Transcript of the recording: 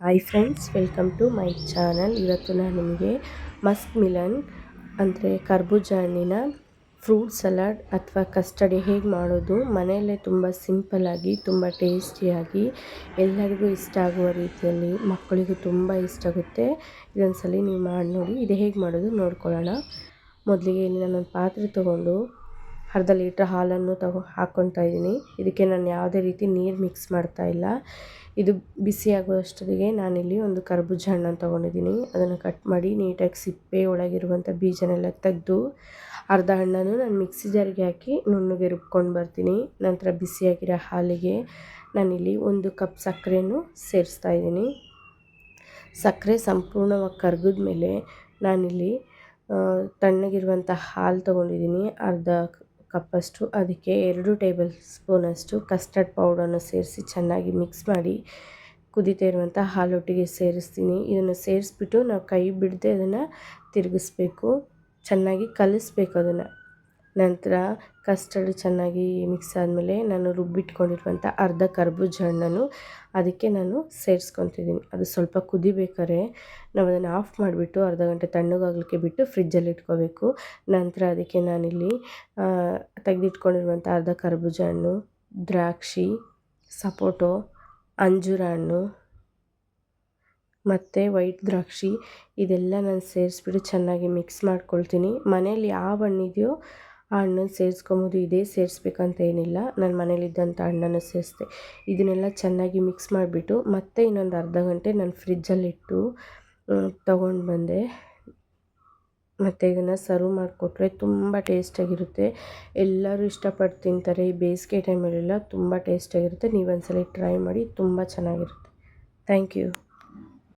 Hi friends welcome to my channel ಇವತ್ತು ನಾನು ನಿಮಗೆ ಮಸ್ಕ್ ಮಿಲನ್ ಅಂದರೆ ಕರ್ಬೂಜ ಹಣ್ಣಿನ ಫ್ರೂಟ್ ಸಲಾಡ್ ಅಥವಾ ಕಸ್ಟಡಿ ಹೇಗೆ ಮಾಡೋದು? ಮನೆಯಲ್ಲೇ ತುಂಬ ಸಿಂಪಲ್ಲಾಗಿ ತುಂಬ ಟೇಸ್ಟಿಯಾಗಿ ಎಲ್ಲರಿಗೂ ಇಷ್ಟ ಆಗುವ ರೀತಿಯಲ್ಲಿ ಮಕ್ಕಳಿಗೂ ತುಂಬ ಇಷ್ಟ ಆಗುತ್ತೆ. ಇದೊಂದ್ಸಲ ನೀವು ಮಾಡಿ ನೋಡಿ, ಇದು ಹೇಗೆ ಮಾಡೋದು ನೋಡ್ಕೊಳ್ಳೋಣ. ಮೊದಲಿಗೆ ಇಲ್ಲಿ ನಾನೊಂದು ಪಾತ್ರೆ ತೊಗೊಂಡು ಅರ್ಧ ಲೀಟ್ರ್ ಹಾಲನ್ನು ತಗೊ ಹಾಕ್ಕೊತಾ ಇದ್ದೀನಿ. ಇದಕ್ಕೆ ನಾನು ಯಾವುದೇ ರೀತಿ ನೀರು ಮಿಕ್ಸ್ ಮಾಡ್ತಾ ಇಲ್ಲ. ಇದು ಬಿಸಿ ಆಗುವಷ್ಟೊತ್ತಿಗೆ ನಾನಿಲ್ಲಿ ಒಂದು ಕರ್ಬೂಜ ಹಣ್ಣನ್ನು ತೊಗೊಂಡಿದ್ದೀನಿ. ಅದನ್ನು ಕಟ್ ಮಾಡಿ ನೀಟಾಗಿ ಸಿಪ್ಪೆ ಒಳಗಿರುವಂಥ ಬೀಜನೆಲ್ಲ ತೆಗೆದು ಅರ್ಧ ಹಣ್ಣನ್ನು ನಾನು ಮಿಕ್ಸಿ ಜಾರಿಗೆ ಹಾಕಿ ನುಣ್ಣಗೆ ರುಬ್ಕೊಂಡು ಬರ್ತೀನಿ. ನಂತರ ಬಿಸಿಯಾಗಿರೋ ಹಾಲಿಗೆ ನಾನಿಲ್ಲಿ ಒಂದು ಕಪ್ ಸಕ್ಕರೆಯನ್ನು ಸೇರಿಸ್ತಾ ಇದ್ದೀನಿ. ಸಕ್ಕರೆ ಸಂಪೂರ್ಣವಾಗಿ ಕರಗಿದ ಮೇಲೆ ನಾನಿಲ್ಲಿ ತಣ್ಣಗಿರುವಂಥ ಹಾಲು ತೊಗೊಂಡಿದ್ದೀನಿ. ಅರ್ಧ ಕಪ್ಪಷ್ಟು, ಅದಕ್ಕೆ ಎರಡು ಟೇಬಲ್ ಸ್ಪೂನಷ್ಟು ಕಸ್ಟರ್ಡ್ ಪೌಡರನ್ನು ಸೇರಿಸಿ ಚೆನ್ನಾಗಿ ಮಿಕ್ಸ್ ಮಾಡಿ ಕುದೀತಾ ಇರುವಂಥ ಹಾಲೊಟ್ಟಿಗೆ ಸೇರಿಸ್ತೀನಿ. ಇದನ್ನು ಸೇರಿಸ್ಬಿಟ್ಟು ನಾವು ಕೈ ಬಿಡದೆ ಅದನ್ನು ತಿರುಗಿಸ್ಬೇಕು. ಚೆನ್ನಾಗಿ ಕಲಿಸ್ಬೇಕು ಅದನ್ನು. ನಂತರ ಕಸ್ಟರ್ಡ್ ಚೆನ್ನಾಗಿ ಮಿಕ್ಸ್ ಆದಮೇಲೆ ನಾನು ರುಬ್ಬಿಟ್ಕೊಂಡಿರುವಂಥ ಅರ್ಧ ಕರ್ಬೂಜ ಹಣ್ಣನ್ನು ಅದಕ್ಕೆ ನಾನು ಸೇರಿಸ್ಕೊತಿದ್ದೀನಿ. ಅದು ಸ್ವಲ್ಪ ಕುದಿಬೇಕಾದ್ರೆ ನಾವು ಅದನ್ನು ಆಫ್ ಮಾಡಿಬಿಟ್ಟು ಅರ್ಧ ಗಂಟೆ ತಣ್ಣಗಾಗಲಿಕ್ಕೆ ಬಿಟ್ಟು ಫ್ರಿಜ್ಜಲ್ಲಿ ಇಟ್ಕೋಬೇಕು. ನಂತರ ಅದಕ್ಕೆ ನಾನಿಲ್ಲಿ ತೆಗೆದಿಟ್ಕೊಂಡಿರುವಂಥ ಅರ್ಧ ಕರ್ಬೂಜ ಹಣ್ಣು, ದ್ರಾಕ್ಷಿ, ಸಪೋಟೊ, ಅಂಜೂರ ಹಣ್ಣು ಮತ್ತು ವೈಟ್ ದ್ರಾಕ್ಷಿ ಇದೆಲ್ಲ ನಾನು ಸೇರಿಸ್ಬಿಟ್ಟು ಚೆನ್ನಾಗಿ ಮಿಕ್ಸ್ ಮಾಡ್ಕೊಳ್ತೀನಿ. ಮನೇಲಿ ಯಾವ ಹಣ್ಣಿದೆಯೋ ಆ ಹಣ್ಣನ್ನು ಸೇರಿಸ್ಕೊಬೋದು, ಇದೇ ಸೇರಿಸ್ಬೇಕಂತ ಏನಿಲ್ಲ. ನಾನು ಮನೇಲಿದ್ದಂಥ ಹಣ್ಣನ್ನು ಸೇರಿಸ್ದೆ. ಇದನ್ನೆಲ್ಲ ಚೆನ್ನಾಗಿ ಮಿಕ್ಸ್ ಮಾಡಿಬಿಟ್ಟು ಮತ್ತೆ ಇನ್ನೊಂದು ಅರ್ಧ ಗಂಟೆ ನಾನು ಫ್ರಿಜ್ಜಲ್ಲಿಟ್ಟು ತೊಗೊಂಡು ಬಂದೆ. ಮತ್ತು ಇದನ್ನು ಸರ್ವ್ ಮಾಡಿಕೊಟ್ರೆ ತುಂಬ ಟೇಸ್ಟಾಗಿರುತ್ತೆ ಎಲ್ಲರೂ ಇಷ್ಟಪಟ್ಟು ತಿಂತಾರೆ. ಈ ಬೇಸಿಗೆ ಟೈಮಲ್ಲೆಲ್ಲ ತುಂಬ ಟೇಸ್ಟಾಗಿರುತ್ತೆ ನೀವೊಂದು ಸಲ ಟ್ರೈ ಮಾಡಿ, ತುಂಬ ಚೆನ್ನಾಗಿರುತ್ತೆ. Thank you